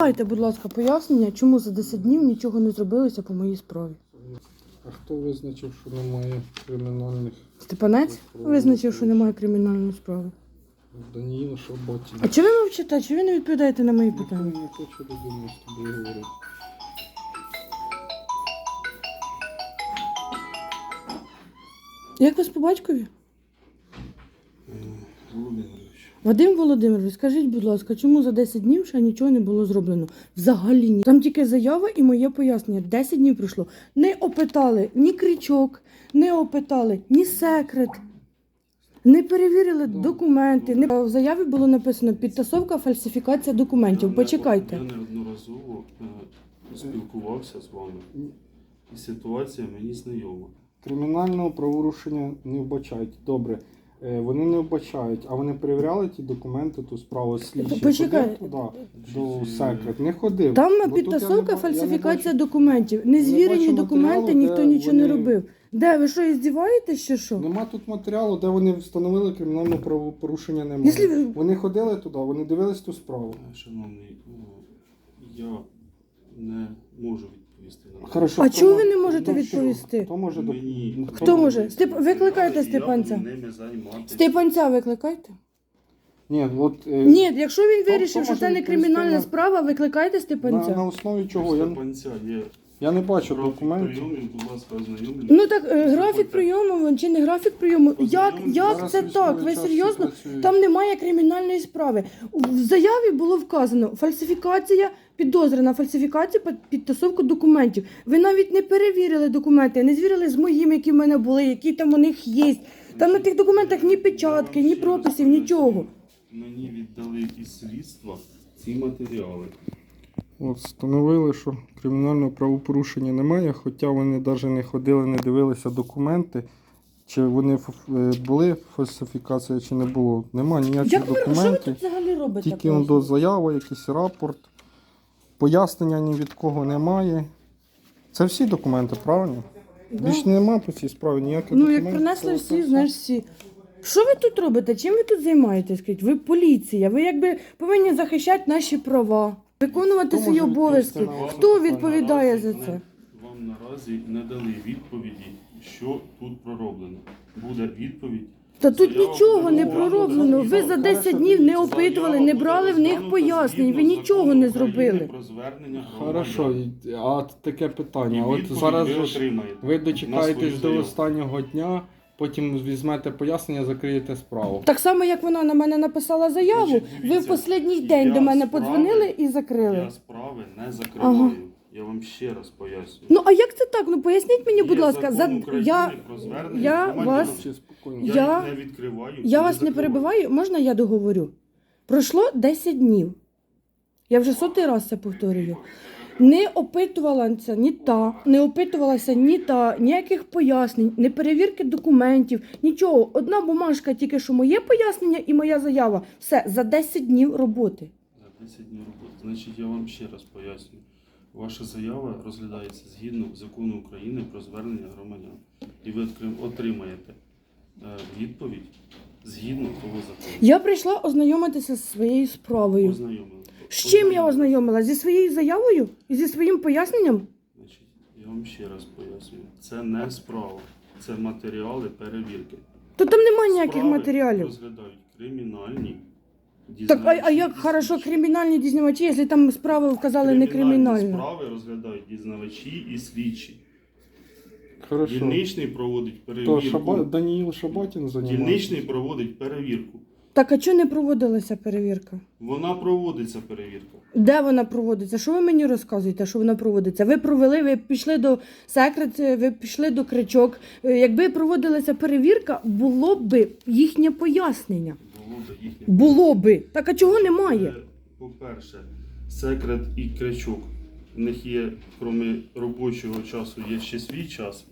Дайте, будь ласка, пояснення, чому за 10 днів нічого не зробилося по моїй справі. А хто визначив, що немає кримінальних Степанець визначив, що немає кримінальної справи. Даніїл Шаботін? А чого ви мовчите? Чого ви не відповідаєте на мої Я питання? не хочу людину з тобою говорити. Як вас по батькові? Володимирович. Вадим Володимирович, скажіть, будь ласка, чому за 10 днів ще нічого не було зроблено? Взагалі ні. Там тільки заява і моє пояснення. 10 днів пройшло. Не опитали ні крючок, не опитали ні секрет. Не перевірили документи. Не... В заяві було написано підтасовка, фальсифікація документів. Почекайте. Я неодноразово е, спілкувався з вами. І ситуація мені знайома. Кримінального правопорушення не вбачають. Добре. Е, Вони не вбачають, а вони перевіряли ті документи, ту справу слідчі. Почекай. Ходив туди, до секрет. Не ходив. Там Бо тут я підтасовка, не ба- я не фальсифікація документів. не Незвірені бачу документи, матеріалу, ніхто де нічого не вони- робив. Де ви що, іздіваєтесь чи що? Нема тут матеріалу, де вони встановили кримінальне правопорушення немає. Якщо ви- Вони ходили туди, вони дивились ту справу. Шановний, я не можу відповісти на це. Хорошо, А хто чого ви не можете ну, відповісти? Хто може доп- Мені- Хто може? Степ- викликайте Степанця. Степанця викликайте. Ні, от е, Ні, якщо він Хто- вирішив, хто що може це не відповісти кримінальна на- справа, викликайте на, Степанця. на основі чого? Я, Степанця є я не бачу графік документів. прийомів, будь ласка, ознайомлюсь. Ну так е, графік прийому чи не графік прийому? Як, як Зараз це військовий так? Ви час серйозно? всі працюють. Там немає кримінальної справи. В заяві було вказано фальсифікація, підозра на фальсифікацію під- підтасовку документів. Ви навіть не перевірили документи, не звірили з моїми, які в мене були, які там у них є. Там на тих документах ні печатки, ні прописів, нічого. Мені віддали із слідства ці матеріали. От встановили, що кримінального правопорушення немає, хоча вони навіть не ходили, не дивилися документи, чи вони ф- е, були фальсифікація, чи не було. Нема ніяких Як ви що ви тут взагалі робите? Тільки он до заяви, якийсь рапорт. Пояснення ні від кого немає. Це всі документи, правильно? Да. Більше нема по цій справі ніяких Ну, документів. як принесли всі, все. знаєш, всі. Що ви тут робите? Чим ви тут займаєтесь? Скажіть? Ви поліція, ви якби повинні захищати наші права, виконувати Хто свої може обов'язки. відповісти на Хто відповідає за це? не- Вам наразі не дали відповіді, що тут пророблено. Буде відповідь. Та тут нічого не пророблено. Ви за 10 днів не опитували, не брали в них пояснень, ви нічого не зробили. Про звернення Хорошо, а таке питання. От зараз же ж ви дочекаєтесь до останнього дня, потім візьмете пояснення, закриєте справу. Так само, як вона на мене написала заяву, Значить, ви в останній день до мене справи- подзвонили і закрили. Я справи не закриваю. Ага. Я вам ще раз поясню. Ну а як це так? Ну поясніть мені, будь Є ласка, закон України я, про звернення я громадян. вас- Чи спокійно? Я, я- їх не відкриваю. я вас не закриваю. перебиваю, можна я договорю? Пройшло 10 днів. Я вже сотий раз це повторюю. Не опитувалася ні та, не опитувалася ні та, ніяких пояснень, не перевірки документів, нічого. Одна бумажка, тільки що моє пояснення і моя заява. Все, за 10 днів роботи. За 10 днів роботи. Значить, я вам ще раз поясню. Ваша заява розглядається згідно закону України про звернення громадян. І ви отримаєте е, відповідь згідно того закону. Я прийшла ознайомитися зі своєю справою. Ознайомили. З чим я ознайомила? Зі своєю заявою і зі своїм поясненням? Значить, я вам ще раз пояснюю. Це не справа, це матеріали перевірки. То там немає ніяких Справи матеріалів. розглядають кримінальні. Так, а, а як хорошо кримінальні дізнавачі, якщо там справи вказали не кримінально? справи розглядають дізнавачі і слідчі. Хорошо. Дільничний проводить То перевірку. Шаба... Даніїл Шаботін займається. Дільничний проводить перевірку. Так а чого не проводилася перевірка? Вона проводиться перевірка. Де вона проводиться? Що ви мені розказуєте, що вона проводиться? Ви провели, ви пішли до секрет, ви пішли до кричок. Е, Якби проводилася перевірка, було б їхнє пояснення. Було би їхнє. Було би. Так а чого немає? Е, По-перше, секрет і кричок. В них є, крім робочого часу, є ще свій час.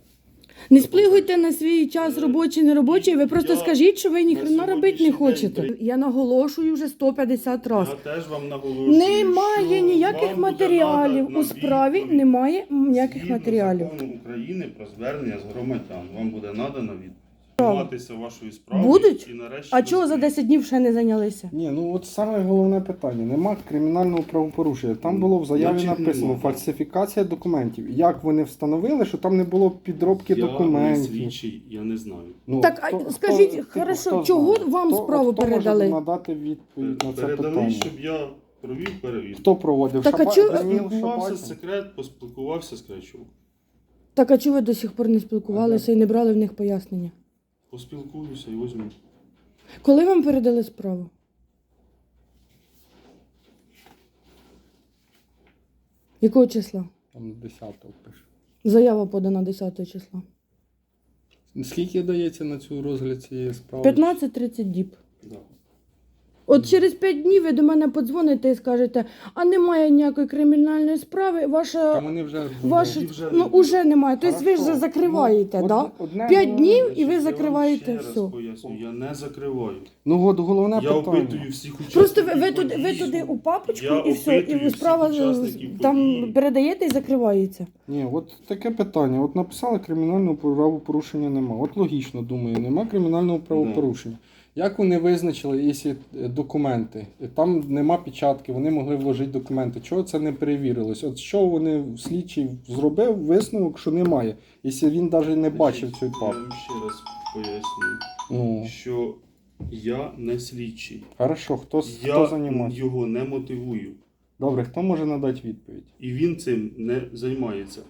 Не сплигуйте на свій час робочий, не робочий. Ви просто Я скажіть, що ви на ніхрена робити не хочете. Я наголошую вже 150 разів. Я теж вам наголошую. Немає що ніяких вам буде матеріалів у справі. відповідь. Немає ніяких Згідно матеріалів. закону України про звернення з громадян. Вам буде надана відповідь. Займатися вашою справою. Будуть? І нарешті А чого за розумієте. 10 днів ще не зайнялися? Ні, ну от саме головне питання. Нема кримінального правопорушення. Там було в заяві Значить, написано нема. фальсифікація документів. Як вони встановили, що там не було підробки Я не документів? слідчий, я не знаю. Ну, Так, а скажіть, типу, хорошо, хто чого знає? вам Хто- справу хто передали? Може надати відповідь на це Передали, питання. щоб я провів перевірку. Хто проводив? Так, а Шаба- чого- Даніл Поспілкувався Шабатін? секрет, поспілкувався з Крачук. Так а чого ви до сих пор не спілкувалися і не брали в них пояснення? Поспілкуюся і візьму. Коли вам передали справу? Якого числа? Там 10-го пише. Заява подана 10 числа. Скільки дається на цю розгляд цієї справи? 15-30 діб. Да. От через 5 днів ви до мене подзвоните і скажете, а немає ніякої кримінальної справи, Та ваша. вони вже... Ваш... І вже Ну, уже немає. Тобто ви ж Хорошо. закриваєте, Ну, да? од- одне П'ять днів? І ви я вам закриваєте ще все. раз поясню, я не закриваю. Ну от головне Я питання. опитую всіх учасників Просто ви, ви, туди, ви туди у папочку Я і все, опитую і всіх справа учасників там події. передаєте і закривається. Ні, от таке питання. От написали кримінального правопорушення нема. От логічно думаю, нема кримінального правопорушення. Як вони визначили, якщо е, документи? Там нема печатки, вони могли вложити документи. Чого це не перевірилось? От що вони слідчий зробив висновок, що немає, якщо він навіть не бачив цю Я вам ще раз пояснюю, Ну, що я не слідчий. хорошо, хто, хто Я займається? його не мотивую. Добре, хто може надати відповідь? І він цим не займається.